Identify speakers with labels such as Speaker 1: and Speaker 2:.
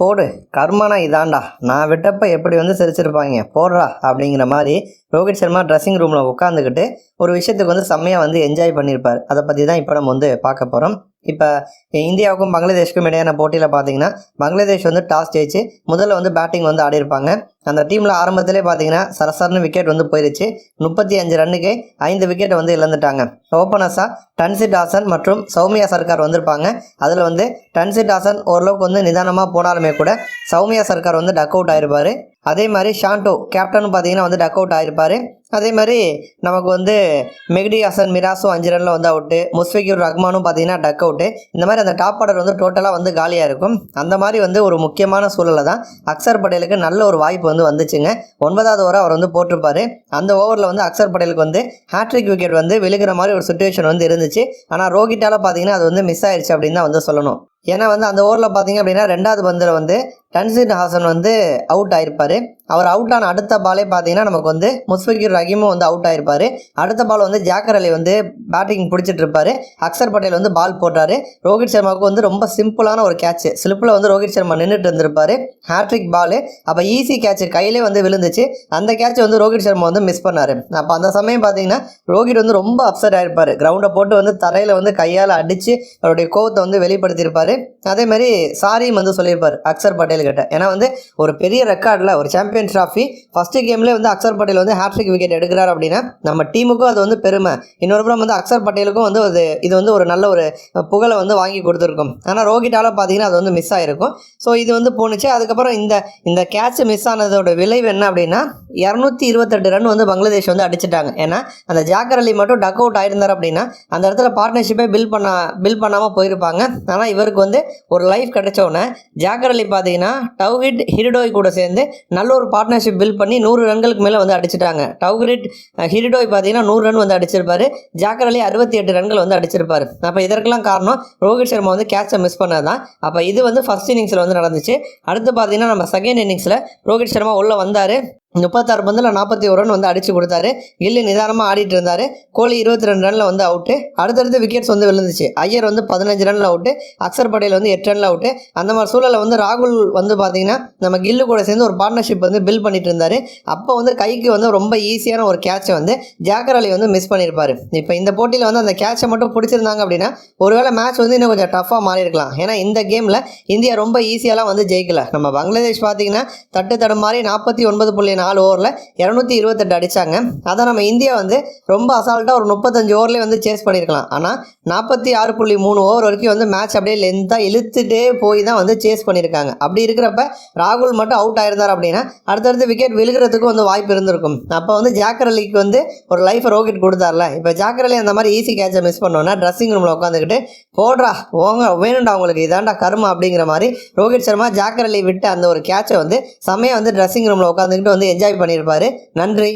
Speaker 1: போடு கர்மனா இதாண்டா. நான் விட்டப்ப எப்படி வந்து சிரிச்சிருப்பாங்க? போடுறா அப்படிங்கிற மாதிரி ரோஹித் சர்மா ட்ரெஸ்ஸிங் ரூமில் உட்காந்துக்கிட்டு ஒரு விஷயத்துக்கு வந்து செம்மையாக வந்து என்ஜாய் பண்ணியிருப்பார். அதை பற்றி தான் இப்போ நம்ம வந்து பார்க்க போகிறோம் இப்போ இந்தியாவுக்கும் பங்களாதேஷ்க்கும் இடையான போட்டியில் பார்த்தீங்கன்னா பங்களாதேஷ் வந்து டாஸ் ஜெயிச்சு முதல்ல வந்து பேட்டிங் வந்து ஆடிருப்பாங்க அந்த டீமில் ஆரம்பத்திலே பார்த்தீங்கன்னா சரசரன்னு விக்கெட் வந்து போயிருச்சு. முப்பத்தி அஞ்சு ரன்னுக்கு ஐந்து விக்கெட்டை வந்து இழந்துட்டாங்க. ஓப்பனர்ஸாக டன்சிட் ஹாசன் மற்றும் சௌமியா சர்க்கார் வந்திருப்பாங்க. அதில் வந்து டன்சிட் ஹாசன் ஓரளவுக்கு வந்து நிதானமாக போனாலுமே கூட சௌமியா சர்க்கார் வந்து டக் அவுட் ஆயிருப்பார். அதே மாதிரி ஷாண்டோ கேப்டன் பார்த்தீங்கன்னா வந்து டக் அவுட் ஆகிருப்பார் அதே மாதிரி நமக்கு வந்து மெஹ்டி ஹசன் மிராஸும் அஞ்சு ரனில் வந்து அவுட்டு முஸ்ஃபிகுர் ரஹ்மானும் பார்த்தீங்கன்னா டக் அவுட்டு இந்த மாதிரி அந்த டாப் ஆர்டர் வந்து டோட்டலாக வந்து காலியாக இருக்கும். அந்த மாதிரி வந்து ஒரு முக்கியமான சூழலில் தான் அக்சர் பட்டேலுக்கு நல்ல ஒரு வாய்ப்பு வந்து வந்துச்சுங்க. ஒன்பதாவது ஓவர் அவர் வந்து போட்டிருப்பாரு. அந்த ஓவரில் வந்து அக்சர் பட்டேலுக்கு வந்து ஹேட்ரிக் விக்கெட் வந்து விழுகிற மாதிரி ஒரு சுச்சுவேஷன் வந்து இருந்துச்சு. ஆனால் ரோஹிட்டால் பார்த்தீங்கன்னா அது வந்து மிஸ் ஆயிடுச்சு அப்படின்னு தான் வந்து சொல்லணும். ஏன்னா வந்து அந்த ஓவரில் பார்த்தீங்க அப்படின்னா ரெண்டாவது பந்தில் வந்து டன்சிட் ஹாசன் வந்து அவுட் ஆயிருப்பார். அவர் அவுட் ஆன அடுத்த பாலே பார்த்தீங்கன்னா நமக்கு வந்து முஸ்ஃபிகிர் ரஹீமும் வந்து அவுட் ஆயிருப்பார். அடுத்த பால் வந்து ஜாக்கர் அலி வந்து பேட்டிங் பிடிச்சிட்டு இருப்பார். அக்சர் பட்டேல் வந்து பால் போட்டார். ரோஹித் சர்மாவுக்கு வந்து ரொம்ப சிம்பிளான ஒரு கேட்ச் ஸ்லிப்பில் வந்து ரோஹித் சர்மா நின்றுட்டு இருந்திருப்பார். ஹேட்ரிக் பால் அப்போ ஈஸி கேட்ச் கையிலே வந்து விழுந்துச்சு. அந்த கேட்ச் வந்து ரோஹித் சர்மா வந்து மிஸ் பண்ணார். அப்போ அந்த சமயம் பார்த்தீங்கன்னா ரோஹித் வந்து ரொம்ப அப்செட் ஆயிருப்பார். கிரவுண்டை போட்டு வந்து தரையில் வந்து கையால் அடித்து அவருடைய கோவத்தை வந்து வெளிப்படுத்தியிருப்பார். அதே மாதிரி சாரியும் வந்து சொல்லியிருப்பார் அக்சர் பட்டேல் கேட்டேன். ஏன்னா வந்து ஒரு பெரிய ரெக்கார்டில் ஒரு சாம்பியன் ட்ராஃபி ஃபஸ்ட்டு கேம்லேயே வந்து அக்சர் பட்டேல் வந்து ஹேட்ரிக் விக்கெட் எடுக்கிறார் அப்படின்னா நம்ம டீமுக்கும் அது வந்து பெருமை. இன்னொரு புறம் வந்து அக்சர் பட்டேலுக்கும் வந்து அது இது வந்து ஒரு நல்ல ஒரு புகழை வந்து வாங்கி கொடுத்துருக்கும். ஆனால் ரோஹிட்டால் பார்த்தீங்கன்னா அது வந்து மிஸ் ஆகிருக்கும் ஸோ இது வந்து போணுச்சு. அதுக்கப்புறம் இந்த இந்த கேட்ச் மிஸ் ஆனதோட விளைவு என்ன அப்படின்னா இரநூத்தி இருபத்தெட்டு ரன் வந்து பங்களாதேஷ் வந்து அடிச்சிட்டாங்க. ஏன்னா அந்த ஜாக்கர் அலி மட்டும் டக் அவுட் ஆயிருந்தார் அப்படின்னா அந்த இடத்துல பார்ட்னர்ஷிப்பே பில் பண்ண பில் பண்ணாமல் போயிருப்பாங்க. ஆனால் இவருக்கு வந்து ஒரு லைஃப் கிடைச்ச உடனே ஜாக்கர் அலி பார்த்தீங்கன்னா டவுஹிட் ஹிரிடோய் கூட சேர்ந்து நல்ல ஒரு பார்ட்னர்ஷிப் பில் பண்ணி நூறு ரன்களுக்கு மேலே வந்து அடிச்சிட்டாங்க. டவுஹிட் ஹிரிடோய் பார்த்தீங்கன்னா நூறு ரன் வந்து அடிச்சிருப்பாரு. ஜாக்கர் அலி அறுபத்தி எட்டு ரன்கள் வந்து அடிச்சிருப்பார். அப்போ இதற்கெல்லாம் காரணம் ரோஹித் சர்மா வந்து கேட்சை மிஸ் பண்ணது தான் அப்போ இது வந்து ஃபர்ஸ்ட் இன்னிங்ஸில் வந்து நடந்துச்சு. அடுத்து பார்த்தீங்கன்னா நம்ம செகண்ட் இன்னிங்ஸில் ரோஹித் சர்மா உள்ளே வந்தார். முப்பத்தாறு பந்தில் நாற்பத்தி ஒரு ரன் வந்து அடிச்சு கொடுத்தாரு. கில்லு நிதானமாக ஆடிட்டு இருந்தார். கோலி இருபத்தி ரெண்டு ரனில் வந்து அவுட்டு அடுத்தடுத்து விக்கெட்ஸ் வந்து விழுந்துச்சு. ஐயர் வந்து பதினஞ்சு ரனில் அவுட்டு அக்சர் பட்டேல் வந்து எட்டு ரனில் அவுட்டு அந்த மாதிரி சூழலில் வந்து ராகுல் வந்து பார்த்தீங்கன்னா நம்ம கில்லு கூட சேர்ந்து ஒரு பார்ட்னர்ஷிப் வந்து பில் பண்ணிட்டு இருந்தார். அப்போ வந்து கைக்கு வந்து ரொம்ப ஈஸியான ஒரு கேட்சை வந்து ஜாக்கர் அலி வந்து மிஸ் பண்ணியிருப்பார் இப்போ இந்த போட்டியில் வந்து அந்த கேட்சை மட்டும் பிடிச்சிருந்தாங்க அப்படின்னா ஒருவேளை மேட்ச் வந்து இன்னும் கொஞ்சம் டஃப்பாக மாறி இருக்கலாம் ஏன்னா இந்த கேமில் இந்தியா ரொம்ப ஈஸியாலாம் வந்து ஜெயிக்கல. நம்ம பங்களாதேஷ் பார்த்தீங்கன்னா தட்டு தடுமாறி நாற்பத்தி ஒன்பது புள்ளி நாலு ஓவரில் இரநூத்தி இருபத்தெட்டு அடித்தாங்க அதை நம்ம இந்தியா வந்து ரொம்ப அசால்ட்டாக ஒரு முப்பத்தஞ்சு ஓவர்லேயே வந்து சேஸ் பண்ணியிருக்கலாம். ஆனால் நாற்பத்தி ஆறு புள்ளி மூணு ஓவர் வரைக்கும் வந்து மேட்ச் அப்படியே லென்த்தாக இழுத்துட்டே போய் தான் வந்து சேஸ் பண்ணியிருக்காங்க. அப்படி இருக்கிறப்ப ராகுல் மட்டும் அவுட் ஆயிருந்தார் அப்படின்னா அடுத்தடுத்து விக்கெட் விழுகிறதுக்கும் வந்து வாய்ப்பு இருந்திருக்கும். அப்போ வந்து ஜாக்கர் அலிக்கு வந்து ஒரு லைஃப் ரோக்கெட் கொடுத்தார்ல. இப்போ ஜாக்கர் அலி அந்த மாதிரி ஈஸி கேட்சை மிஸ் பண்ணோன்னா ட்ரெஸ்ஸிங் ரூமில் உட்காந்துக்கிட்டு போடுறா ஓங்க வேணும்டா உங்களுக்கு இதாண்டா கருமா அப்படிங்கிற மாதிரி ரோஹித் சர்மா ஜாக்கர் அலி விட்டு அந்த ஒரு கேட்சை வந்து செமையாக வந்து ட்ரெஸ்ஸிங் ரூமில் உட்காந்துக்கிட்டு வந்து என்ஜாய் பண்ணியிருப்பாரு நன்றி.